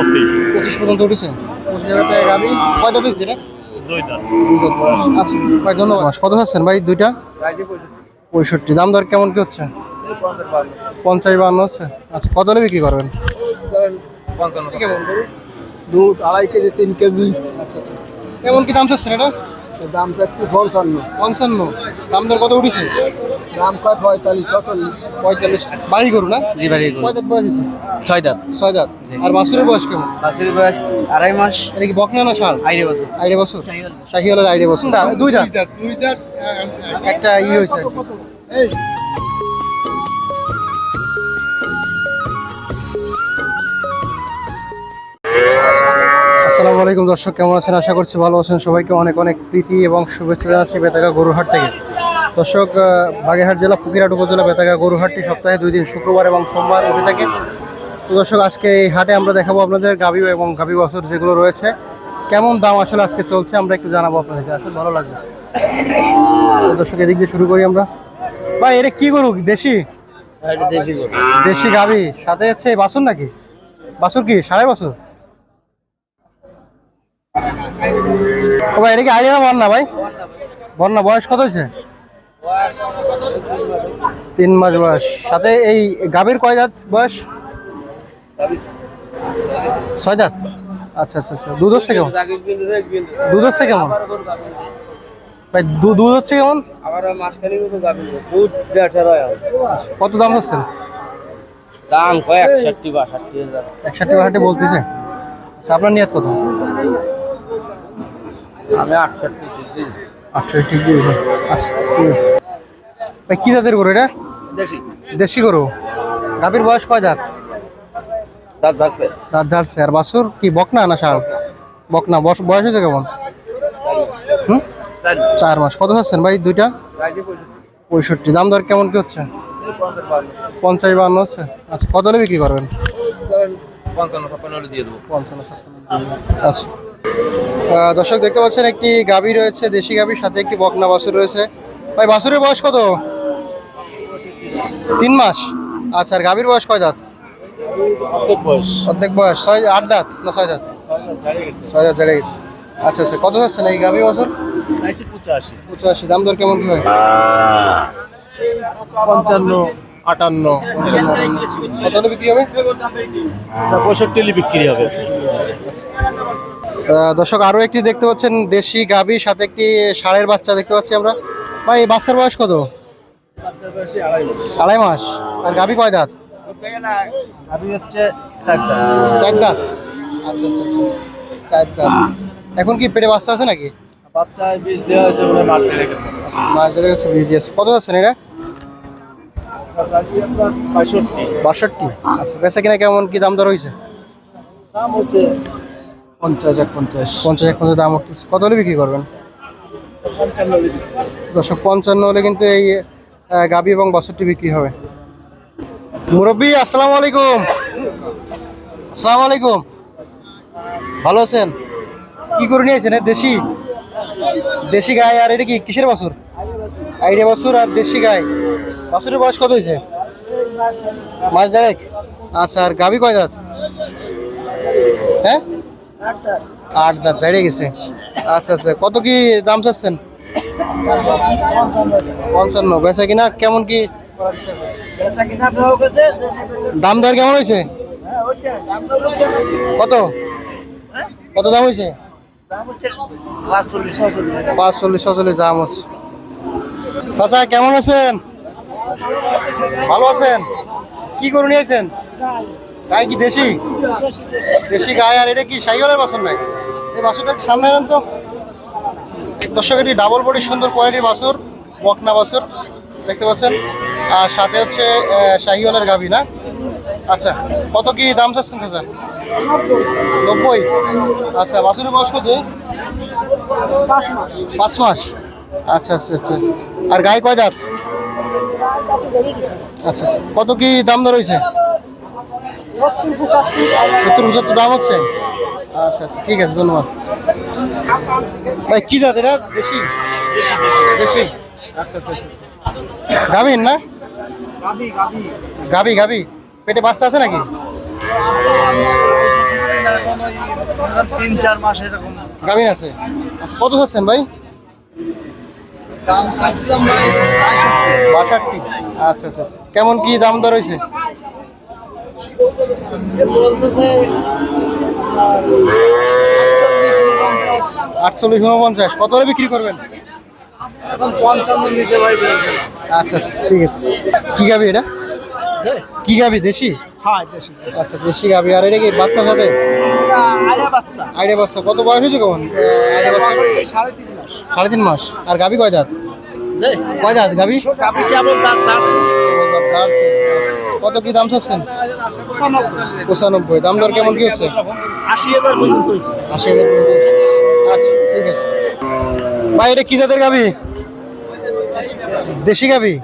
পঁচিশ। পঁচিশ পর্যন্ত উঠেছে? পঁচিশ হাজার টাকা গাবি। কয় দাঁত হয়েছে রে দুই দাঁত। দুই দাঁত বয়স। আচ্ছা ভাই ধন্যবাদ। কত হচ্ছেন ভাই দুইটা? পঁয়ষট্টি। দাম দর কেমন কি হচ্ছে? পঞ্চাশ বান্ন হচ্ছে। আচ্ছা কত হলে বিক্রি করবেন? দুধ আড়াই কেজি তিন কেজি। আচ্ছা আচ্ছা। কেমন কি দাম চাচ্ছেন এটা? দাম চাচ্ছি পঞ্চান্ন। পঞ্চান্ন। দাম দর কত উঠেছে? দাম কয়? পঁয়তাল্লিশ ছচল্লিশ পঁয়তাল্লিশ। বাড়ি করু না? জি বাড়ি কয় দাঁত বয়স হয়েছে? ছয় দাঁত। ছয় দাঁত। আর বাছুরের বয়স কেমন? বাছুরের বয়স আড়াই মাস। এটা কি বকনা না বছর। আইডে বছর? শাহিওয়ালের আইডে বছর। দুই দাঁত। একটা ই হয়েছে। আসসালামু আলাইকুম দর্শক কেমন আছেন? আশা করছি ভালো আছেন। সবাইকে অনেক অনেক প্রীতি এবং শুভেচ্ছা জানাচ্ছি বেতাগা গরুহাট থেকে। দর্শক বাগেরহাট জেলা ফকিরহাট উপজেলা বেতাগা গরুহাটটি সপ্তাহে দুই দিন শুক্রবার এবং সোমবার উঠে থাকে। তো দর্শক আজকে এই হাটে আমরা দেখাবো আপনাদের গাভী এবং গাভী বছর যেগুলো রয়েছে। কেমন দাম আসলে আজকে চলছে আমরা একটু জানাব আপনাদেরকে। আসলে ভালো লাগবে। দর্শক এদিক দিয়ে শুরু করি আমরা। ভাই এটা কি গরু? দেশি? দেশি গাভী। সাথে হচ্ছে বাছুর নাকি? বাসুর কি? সাড়ে বছর? ও ভাই এটা কি আইডিয়া বন্যা ভাই? বন্যা বয়স কত হয়েছে? তিন মাস বয়স। সাথে এই গাভীর কয় দাঁত বয়স? ছয় দাঁত আচ্ছা আচ্ছা আচ্ছা। দুধ হচ্ছে কেমন? দুধ হচ্ছে কেমন? ভাই দুধ হচ্ছে কেমন? কত দাম হচ্ছে দাম কয়? একষট্টি বা একষট্টি বাষট্টি বলতেছে। আচ্ছা আপনার নিয়ত কত? আমি আটষট্টি আচ্ছা ঠিক আচ্ছা ঠিক আছে। ভাই কী জাতের গরু এটা? দেশি। গরু। গাভীর বয়স কয় দাঁত দাঁত যাচ্ছে দাঁত ঝাড়ছে। আর বাছুর কি বকনা না সার বকনা। বয়স বয়স হয়েছে কেমন? হুম? চার মাস। কত হচ্ছেন ভাই দুইটা? পঁয়ষট্টি। দাম দর কেমন কি হচ্ছে? পঞ্চাশ বান্ন। হচ্ছে? আচ্ছা কত বিক্রি করবেন? পঞ্চান্ন ছাপ্পান্ন দিয়ে দেবো। পঞ্চান্ন ছাপ্পান্ন। আচ্ছা। দর্শক দেখতে পাচ্ছেন একটি গাভী রয়েছে দেশি গাভীর সাথে একটি বকনা বাছুর রয়েছে। ভাই বাছুরের বয়স কত? তিন মাস। আচ্ছা আর গাভীর বয়স কয় দাঁত? অর্ধেক বয়স। ছয় আট দাঁত না ছয় দাঁত? ছয় দাঁত বেড়ে গেছে। আচ্ছা আচ্ছা কত হচ্ছে না এই গাভী বছর? পঁচাশি। পঁচাশি। দাম দর কেমন কি হয়? পঞ্চান্ন আটান্ন। কত বিক্রি হবে? পঁয়ষট্টি বিক্রি হবে। আহ, দর্শক আরও একটি দেখতে পাচ্ছেন দেশি গাভী সাথে একটি ষাঁড়ের বাচ্চা দেখতে পাচ্ছি আমরা। ভাই এই বাচ্চার বয়স কত? আড়াই মাস। আর গাভী কয় দাঁত? চার দাঁত। আচ্ছা আচ্ছা আচ্ছা। চার দাঁত। এখন কি পেটে বাচ্চা আছে নাকি? বাচ্চায় বীজ দেওয়া হয়েছে ওরা মারতে লেগে মাস ধরে গেছে বিষ দিয়েছে। কত আছেন এটা বাষট্টি। আচ্ছা বেচা কিনা কেমন? কি দাম দর হয়েছে? দাম হচ্ছে পঞ্চাশ এক পঞ্চাশ পঞ্চাশ এক পঞ্চাশ দাম উঠতেছে। কত হলে বিক্রি করবেন? পঞ্চান্ন পঞ্চান্ন হলে কিন্তু এই এবং বাছুরটি বিক্রি হবে। মুরব্বী আসসালামু আলাইকুম। আসসালামু আলাইকুম। ভালো আছেন? কি করে নিয়েছেন? দেশি? দেশি গাই আর এটা কি কিসের বাছুর? আইডিয়া বাছুর আর দেশি গাই। বাছুরের বয়স কত হয়েছে? মাস দেড়েক। আচ্ছা আর গাভী কয় দাঁত হ্যাঁ? আট দাঁত গেছে। আচ্ছা আচ্ছা কত কি দাম চাচ্ছেন? পঞ্চান্ন, বেচা কিনা কেমন কি? দাম দর কেমন হয়েছে? কত? কত দাম হয়েছে? পাঁচ চল্লিশ ছচল্লিশ দাম হচ্ছে। চাচা, কেমন আছেন? ভালো আছেন? কি করে নিয়েছেন গাই কি দেশি? দেশি গায়ে আর এটা কি সাইকেলের বাসন নাই এই বাসনটা সামনে আনেন তো। দর্শক এটি ডাবল বডি সুন্দর কোয়ালিটির বাছুর বকনা বাছুর দেখতে পাচ্ছেন। আর সাথে হচ্ছে শাহিওয়ালের গাভি না? আচ্ছা কত কি দাম চাচ্ছেন চাচা? নব্বই। আচ্ছা বাছুরের বয়স কত? পাঁচ মাস। আচ্ছা আচ্ছা আচ্ছা। আর গায়ে কয় দাঁত? আচ্ছা আচ্ছা। কত কি দাম দর হয়েছে সত্তর পঁচাত্তর দাম হচ্ছে আচ্ছা আচ্ছা ঠিক আছে ধন্যবাদ। ভাই কি জাত এটা? দেশি? দেশি দেশি। আচ্ছা আচ্ছা আচ্ছা গাভীর না? গাভী গাভী। পেটে বাচ্চা আছে নাকি? তিন চার মাস এরকম। গাভিন আছে? আচ্ছা কত চাচ্ছেন ভাই? দাম বাষট্টি। আচ্ছা আচ্ছা আচ্ছা। কেমন কি দাম দর হয়েছে এ বলতেছে আপনার চল্লিশ পঞ্চাশ আটচল্লিশ উনপঞ্চাশ। কত হলে বিক্রি করবেন? এখন পঞ্চান্ন নিচে ভাই আচ্ছা আচ্ছা ঠিক আছে। কি গাবি এটা? কি গাবি দেশি? হ্যাঁ দেশি। আচ্ছা দেশি গাবি। আর এটা কি বাচ্চা বাচ্চা। আইডিয়া বাচ্চা। কত বয়স হয়েছে কেমন আইডিয়া বাচ্চা? সাড়ে তিন মাস। সাড়ে তিন মাস। আর গাবি কয় দাঁত? কয় দাঁত গাবি? আপনি কেবল দাঁত চাচ্ছেন কত কি দাম চাচ্ছেন? পঁচানব্বই। দাম দর কেমন কি হচ্ছে? আশি হাজার আশি হাজার আচ্ছা ঠিক আছে। ভাই এটা কি জাতের গাবি দেশি গাবি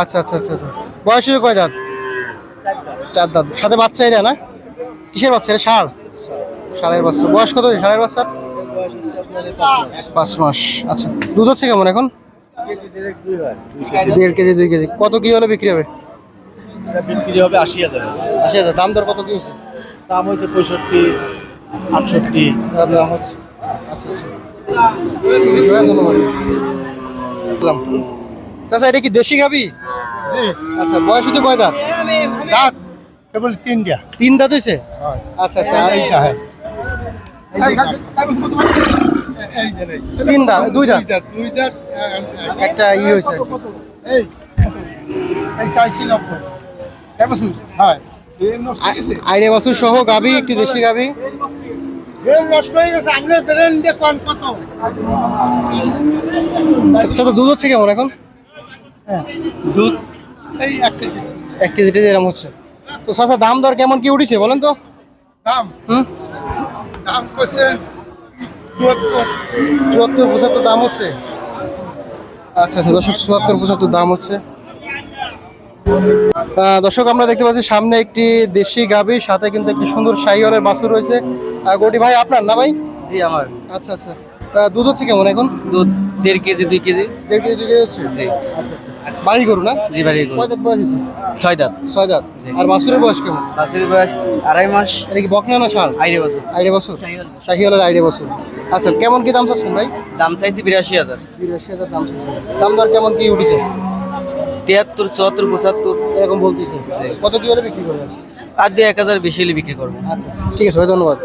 আচ্ছা আচ্ছা আচ্ছা আচ্ছা। বয়স কয় দাঁত? চার দাঁত। সাথে বাচ্চা এটা না? কিসের বাচ্চা এটা? ষাঁড়? ষাঁড়ের বাচ্চা। বয়স কত ষাঁড়ের বাচ্চার? পাঁচ মাস। আচ্ছা দুধ হচ্ছে কেমন এখন? দেড় কেজি দুই কেজি। কত কি হলে বিক্রি হবে? বিক্রি হবে আশি হাজার। আশি হাজার। দাম দর কত কি হয়েছে? দাম হয়েছে পঁয়ষট্টি আটষট্টি। দাম হচ্ছে। আচ্ছা আচ্ছা। চাচা এটা কি দেশি গাবি? জি। আচ্ছা বয়স হচ্ছে কয় দাঁত? দাঁত। কেবল তিনটা তিন দাঁত হয়েছে? আচ্ছা আচ্ছা এইটা হ্যাঁ। তিন দাঁত দুই দাঁত? দুই দাঁত একটা ই হয়েছে এই এই চাইছি নব্বই হয়। আই- আইডিয়া বছর সহ গাবি একটি দেশি গাবি। নষ্ট হয়ে গেছে আপনি ব্রেন দিয়ে কোন কত? আচ্ছা তো দুধ হচ্ছে কেমন এখন? দুধ এই এক কেজি। এক কেজিতে এরকম হচ্ছে। তো চাচা দাম দর কেমন কি উঠেছে বলেন তো? দাম? হুম? দাম করছে চুয়াত্তর। চুয়াত্তর পঁচাত্তর দাম হচ্ছে? আচ্ছা আচ্ছা দর্শক চুয়াত্তর পঁচাত্তর দাম হচ্ছে। দর্শক আমরা দেখতে পাচ্ছি সামনে একটি দেশি গাভী সাথে কিন্তু একটি সুন্দর শাহিওয়ালের বাছুর রয়েছে। গোটি ভাই আপনার না ভাই? জি আমার। আচ্ছা আচ্ছা। দুধ হচ্ছে কেমন এখন? দুধ দেড় কেজি দুই কেজি। দেড় কেজি দুই কেজি হচ্ছে? জি। আচ্ছা আচ্ছা। বাড়ি গরু না? জি বাড়ি কয় দাঁত বয়স হয়েছে? ছয় দাঁত। ছয় দাঁত। আর বাছুরের বয়স কেমন? বাসের বয়স আড়াই মাস। এটা কি বকনা না বছর। বছর? শাহিওয়ালের বছর। আচ্ছা কেমন কি দাম চাচ্ছেন ভাই? দাম চাইছি বিরাশি হাজার। বিরাশি হাজার দাম চাচ্ছেন। দাম দর কেমন কি উঠেছে? তিয়াত্তর চুয়াত্তর পঁচাত্তর এরকম বলতেছে। কত কি হলে বিক্রি করবেন? আর দিয়ে এক হাজার বেশি হলে বিক্রি করব। আচ্ছা আচ্ছা। ঠিক আছে ভাই ধন্যবাদ।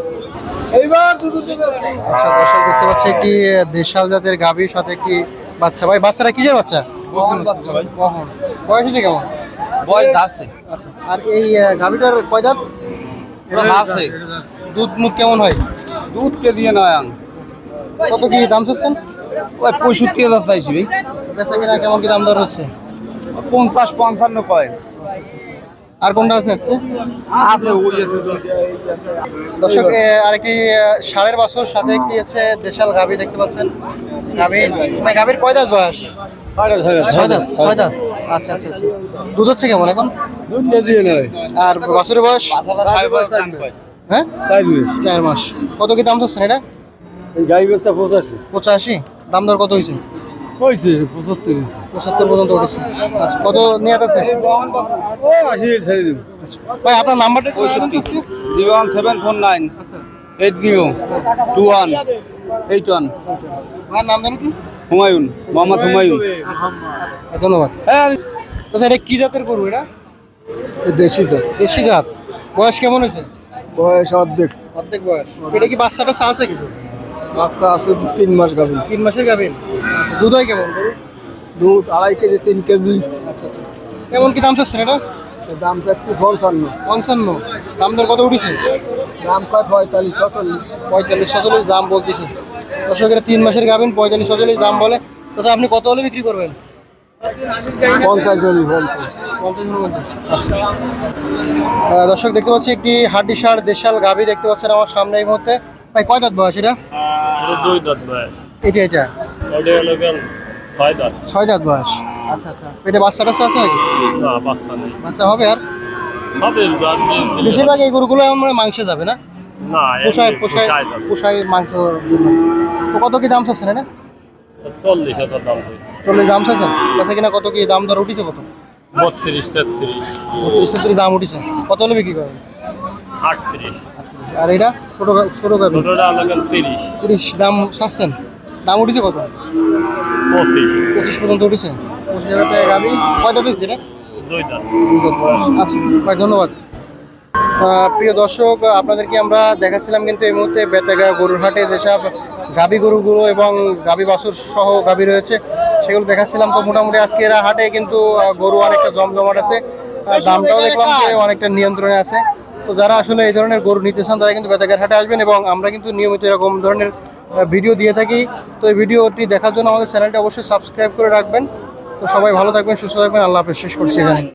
আচ্ছা দর্শক দেখতে পাচ্ছি একটি দেশাল জাতের গাভীর সাথে একটি বাচ্চা। ভাই বাচ্চাটা কিসের বাচ্চা? বহন বাচ্চা বয়স হয়েছে কেমন? বয়স আছে। আচ্ছা আর এই গাভীটার কয় দাঁত? আছে। দুধ মুখ কেমন হয়? দুধ কেজি নয় কত কি দাম চাচ্ছেন? ওই পঁয়ষট্টি হাজার চাইছি ভাই। বেচা কিনা কেমন কি দাম দর হচ্ছে? পঞ্চাশ পঞ্চান্ন কয়। আর কোনটা আছে আজকে? আছে ওই আছে দর্শক আরেকটি আহ, ষাঁড়ের বাছুর সাথে একটি আছে দেশাল গাভী দেখতে পাচ্ছেন। গাভী ভাই গাভীর কয় দাঁত বয়স? ছয় দাঁত ছয় দাঁত। আচ্ছা আচ্ছা আচ্ছা। দুধ হচ্ছে কেমন এখন? দুধ কেজি নয়। আর বাছুরের বয়স? হ্যাঁ? চার মাস। কত কি দাম চাচ্ছেন এটা? গাই বেচা পঁচাশি। পঁচাশি। দাম দর কত হয়েছে? হয়েছে পঁচাত্তর পঁচাত্তর পর্যন্ত উঠেছে। আচ্ছা কত নিয়াত আছে? ও আশি ছেড়ে দিন ভাই আপনার নাম্বারটা আজকে। Zero one seven four nine. আচ্ছা। Eight zero. Two one. Eight one. ভাইয়ের নাম জানো কি? হুমায়ুন মোহাম্মদ হুমায়ুন। আচ্ছা ধন্যবাদ। হ্যাঁ আচ্ছা এটা কি জাতের গরু এটা? দেশি তো দেশি জাত। বয়স কেমন হয়েছে? বয়স অর্ধেক। অর্ধেক বয়স। এটা কি বাচ্চাটা চা আছে কিছু? বাচ্চা আছে তিন মাস গাভীর তিন মাসের গাভীর আচ্ছা দুধ হয় কেমন দুধ আড়াই কেজি তিন কেজি। আচ্ছা আচ্ছা। কেমন কি দাম চাচ্ছেন এটা? দাম চাচ্ছি পঞ্চান্ন। পঞ্চান্ন। দাম দর কত উঠেছে? দাম কয় পঁয়তাল্লিশ ছচল্লিশ। পঁয়তাল্লিশ ছচল্লিশ দাম বলতেছে। দর্শক এটা তিন মাসের গাবেন পঁয়তাল্লিশ ছচল্লিশ দাম বলে। তাছাড়া আপনি কত হলে বিক্রি করবেন? পঞ্চাশ জনই পঞ্চাশ। পঞ্চাশ উনপঞ্চাশ আচ্ছা। দর্শক দেখতে পাচ্ছি একটি হাড্ডি সার দেশাল গাভি দেখতে পাচ্ছেন আমার সামনে এই মুহূর্তে। ভাই কয় দাঁত বয়স এটা? দুই দাঁত বয়স। এটা এটা। ওটা হলো গেল ছয় দাঁত। ছয় দাঁত বয়স। আচ্ছা আচ্ছা। পেটে বাচ্চা টাচ্চা আছে নাকি? না বাচ্চা নেই। বাচ্চা হবে আর? হবে দাঁত বেশিরভাগ এই গরুগুলো আমরা মাংসে যাবে না? না পোষায় পোষায় পোষায় মাংসর জন্য। তো কত কি দাম চাচ্ছেন এটা? চল্লিশ হাজার দাম চাইছে। চল্লিশ দাম চাচ্ছেন? কিনা কত কি দাম দর উঠিছে কত? বত্রিশ তেত্রিশ। বত্রিশ তেত্রিশ দাম উঠিছে। কত হলে বিক্রি করেন আটত্রিশ। আর এটা ছোট ছোট গাবি ছোটটা লাগান তিরিশ। তিরিশ দাম চাচ্ছেন। দাম উঠেছে কত? পঁচিশ। পঁচিশ পর্যন্ত উঠেছে। পঁচিশ হাজার টাকা গাবি কয়টা তুলছে এটা? দুই দাঁত। আচ্ছা ভাই ধন্যবাদ। প্রিয় দর্শক আপনাদেরকে আমরা দেখাচ্ছিলাম কিন্তু এই মুহূর্তে বেতাগা গরুর হাটে যেসব গাবি গরুগুলো এবং গাবি বাছুর সহ গাবি রয়েছে সেগুলো দেখাচ্ছিলাম তো মোটামুটি আজকে এরা হাটে কিন্তু গরু অনেকটা জমজমাট আছে। দামটাও দেখলাম যে অনেকটা নিয়ন্ত্রণে আছে। তো যারা আসলে এই ধরনের গরু নিতে চান, তারা কিন্তু বেতাগের হাটে আসবেন এবং আমরা কিন্তু নিয়মিত এরকম ধরনের ভিডিও দিয়ে থাকি। তো এই ভিডিওটি দেখার জন্য আমাদের চ্যানেলটি অবশ্যই সাবস্ক্রাইব করে রাখবেন। তো সবাই ভালো থাকবেন, সুস্থ থাকবেন। আল্লাহ হাফেজ। শেষ করছি এখানে।